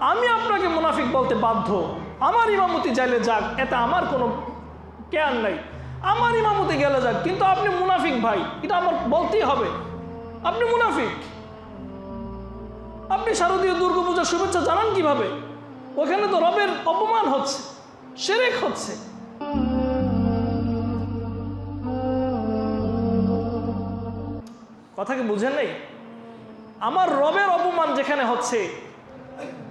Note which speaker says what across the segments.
Speaker 1: আমি আপনাকে মুনাফিক বলতে বাধ্য। আমার ইমামতি চাইলে যাক, এতে আমার কোনো কেয়ার নাই। আমার ইমামতি গেলে যাক, কিন্তু আপনি মুনাফিক ভাই, এটা আমার বলতেই হবে। আপনি মুনাফিক। আপনি শারদীয় দুর্গাপূজার শুভেচ্ছা জানান কীভাবে? ওখানে তো রবের অপমান হচ্ছে, সেরেক হচ্ছে। কথা কি বুঝেন নাই? আমার রবের অপমান যেখানে হচ্ছে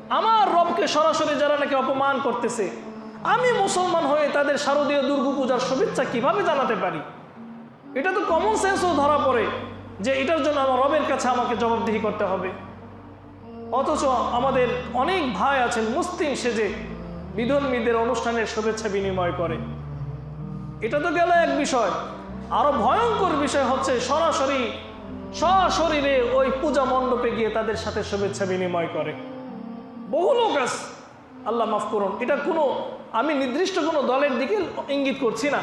Speaker 1: আমার রবকে সরাসরি যারা নাকি অপমান করতেছে, আমি মুসলমান হয়ে তাদের শারদীয় দুর্গাপূজার শুভেচ্ছা কীভাবে জানাতে পারি? এটা তো কমন সেন্সও ধরা পড়ে যে এটার জন্য আমার রবের কাছে আমাকে জবাবদিহি করতে হবে। অথচ আমাদের অনেক ভাই আছেন মুসলিম সেজে বিধর্মীদের অনুষ্ঠানের শুভেচ্ছা বিনিময় করে। এটা তো গেল এক বিষয়। আরও ভয়ঙ্কর বিষয় হচ্ছে সরাসরি সশরীরে ওই পূজা মণ্ডপে গিয়ে তাদের সাথে শুভেচ্ছা বিনিময় করে। বহু লোক আছে। আল্লাহ মাফ করুন। এটা কোনো, আমি নির্দিষ্ট কোনো দলের দিকে ইঙ্গিত করছি না।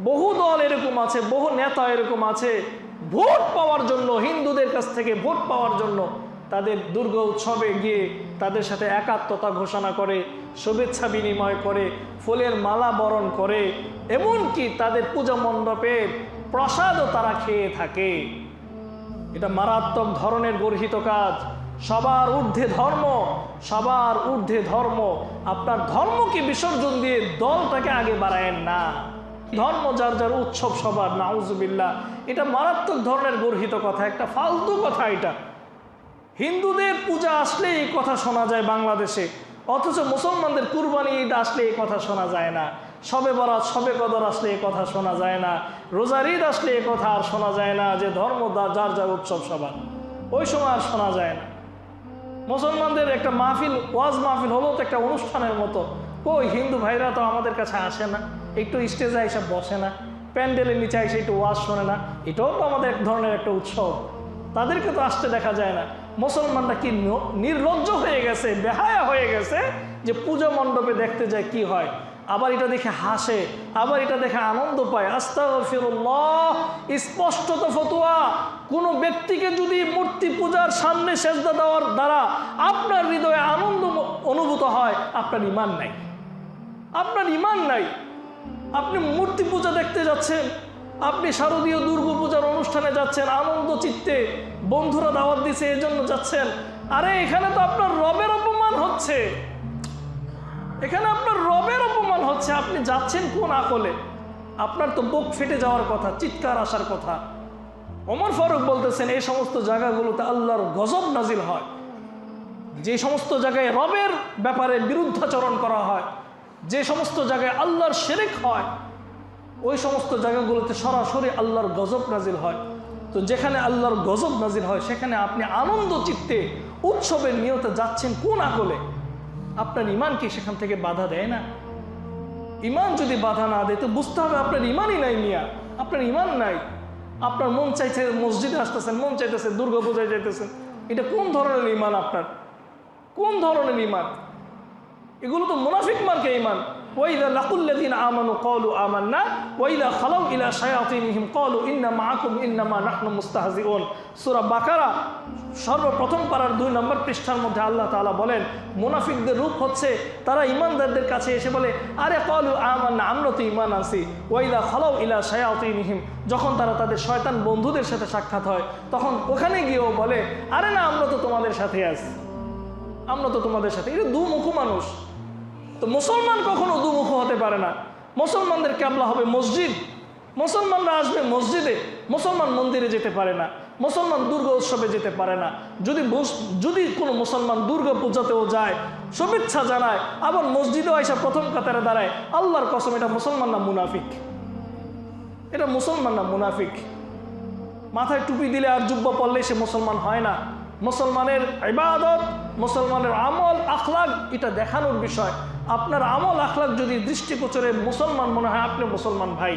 Speaker 1: বহু দল এরকম আছে, বহু নেতা এরকম আছে। ভোট পাওয়ার জন্য, হিন্দুদের কাছ থেকে ভোট পাওয়ার জন্য তাদের দুর্গ উৎসবে গিয়ে তাদের সাথে একাত্মতা ঘোষণা করে, শুভেচ্ছা বিনিময় করে, ফুলের মালা বরণ করে, এমনকি তাদের পূজা মণ্ডপে প্রসাদও তারা খেয়ে থাকে। এটা মারাত্মক ধরনের গর্হিত কাজ। সবার ঊর্ধ্বে ধর্ম, সবার ঊর্ধ্বে ধর্ম। আপনার ধর্মকে বিসর্জন দিয়ে দলটাকে আগে বাড়ায়েন না। ধর্ম যার যার উৎসব সবার, নাউজুবিল্লাহ। এটা মারাত্মক ধরনের গর্হিত কথা, একটা ফালতু কথা এটা। হিন্দুদের পূজা আসলে এই কথা শোনা যায় বাংলাদেশে, অথচ মুসলমানদের কুরবানি ঈদ আসলে এই কথা শোনা যায় না। সবে বরাত সবে কদর আসলে এই কথা শোনা যায় না। রোজার ঈদ আসলে এই কথা আর শোনা যায় না যে ধর্ম যার যার উৎসব সবার। ওই সময় আর শোনা যায় না। মুসলমানদের একটা মাহফিল, ওয়াজ মাহফিল হলো তো একটা অনুষ্ঠানের মতো। কই, হিন্দু ভাইরা তো আমাদের কাছে আসে না, একটু স্টেজে এসে বসে না, প্যান্ডেলের নিচে এসে একটু ওয়াজ শোনে না, এটাও তো আমাদের এক ধরনের একটা উৎসব। তাদেরকে তো আসতে দেখা যায় না। মুসলমানরা কি নির্লজ্জ হয়ে গেছে, বেহায়া হয়ে গেছে যে পুজো মণ্ডপে দেখতে যায় কি হয়? আবার এটা দেখে হাসে, আবার এটা দেখে আনন্দ পায়। আস্তাগফিরুল্লাহ, স্পষ্টত ফতোয়া। কোনো ব্যক্তিকে যদি মূর্তি পূজার সামনে সেজদা দেওয়ার দ্বারা আপনার হৃদয়ে আনন্দ অনুভূত হয়, আপনার ইমান নাই। আপনার ইমান নাই। আপনি মূর্তি পূজা দেখতে যাচ্ছেন, আপনি শারদীয় দুর্গা পূজার অনুষ্ঠানে যাচ্ছেন, আনন্দ চিত্তে বন্ধুরা দাওয়াত দিছে এই জন্য যাচ্ছেন। আরে, এখানে তো আপনার রবের অপমান হচ্ছে। এখানে আপনার রবের অপমান হচ্ছে আপনি যাচ্ছেন কোন আকলে? আপনার তো বুক ফেটে যাওয়ার কথা, চিৎকার আসার কথা। ওমর ফারুক বলতেছেন, এই সমস্ত জায়গাগুলোতে আল্লাহর গজব নাজিল হয়। যে সমস্ত জায়গায় রবের ব্যাপারে বিরুদ্ধাচরণ করা হয়, যে সমস্ত জায়গায় আল্লাহর শেরেক হয়, ওই সমস্ত জায়গাগুলোতে সরাসরি আল্লাহর গজব নাজিল হয়। তো যেখানে আল্লাহর গজব নাজিল হয়, সেখানে আপনি আনন্দ, চিত্তে, উৎসবের নিয়তে যাচ্ছেন কোন আকলে? আপনার ইমান কি সেখান থেকে বাধা দেয় না? ইমান যদি বাধা না দেয়, তো বুঝতে হবে আপনার ইমানই নাই মিয়া। আপনার ইমান নাই। আপনার মন চাইছে মসজিদে আসতেছেন, মন চাইতেছে দুর্গা পূজায় যাইতেছেন। এটা কোন ধরনের ইমান আপনার? কোন ধরনের ইমান? এগুলো তো মুনাফিক মার্কে ইমান। ওয়াইদা লাকুল্লাযিনা আমানু ক্বালু আমান্না, ওয়াইদা খালাউ ইলা শায়াতিনহিম ক্বালু ইন্না মাআকুম ইন্নামা নাহনু মুস্তাহজিউন। সূরা বাকারা সর্বপ্রথম পারার দুই নম্বর পৃষ্ঠার মধ্যে আল্লাহ তাআলা বলেন, মুনাফিকদের রূপ হচ্ছে তারা ইমানদারদের কাছে এসে বলে, আরে ক্বালু আমান্না, আমরা তো ইমান আছি ওয়াইদা খালাউ ইলা শায়াতিনহিম, যখন তারা তাদের শয়তান বন্ধুদের সাথে সাক্ষাৎ হয়, তখন ওখানে গিয়েও বলে, আরে না, আমরা তো তোমাদের সাথে আছি। আমরা তো তোমাদের সাথে এটা দুমুখো মানুষ। তো মুসলমান কখনো দুমুখ হতে পারে না। মুসলমানদের ক্যাবলা হবে মসজিদ। মুসলমানরা আসবে মসজিদে। মুসলমান মন্দিরে যেতে পারে না। মুসলমান দুর্গা উৎসবে যেতে পারে না। যদি যদি কোনো মুসলমান দুর্গা পূজাতেও যায়, শুভেচ্ছা জানায়, আবার মসজিদেও আইসা প্রথম কাতারে দাঁড়ায়, আল্লাহর কসম, এটা মুসলমান না মুনাফিক? এটা মুসলমান না মুনাফিক? মাথায় টুপি দিলে আর জুব্বা পড়লে সে মুসলমান হয় না। মুসলমানের ইবাদত, মুসলমানের আমল, আখলাক, এটা দেখানোর বিষয়। আপনার আমল আখলাক যদি দৃষ্টিগোচরে মুসলমান মনে হয়, আপনি মুসলমান ভাই।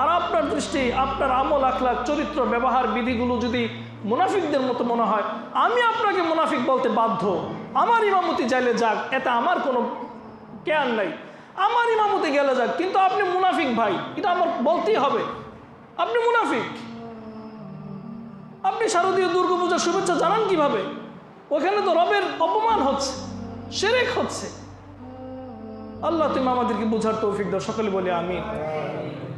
Speaker 1: আর আপনার দৃষ্টি, আপনার আমল আখলাক, চরিত্র, ব্যবহার, বিধিগুলো যদি মুনাফিকদের মতো মনে হয়, আমি আপনাকে মুনাফিক বলতে বাধ্য। আমার ইমামতি চাইলে যাক, এতে আমার কোনো কেয়ার নাই। আমার ইমামতি গেলে যাক, কিন্তু আপনি মুনাফিক ভাই, এটা আমার বলতেই হবে। আপনি মুনাফিক। আপনি শারদীয় দুর্গাপূজার শুভেচ্ছা জানান কীভাবে? ওখানে তো রবের অপমান হচ্ছে, সেরেক হচ্ছে। আল্লাহ তুমি আমাদেরকে বোঝার তৌফিক দাও। সকলে বলি আমিন।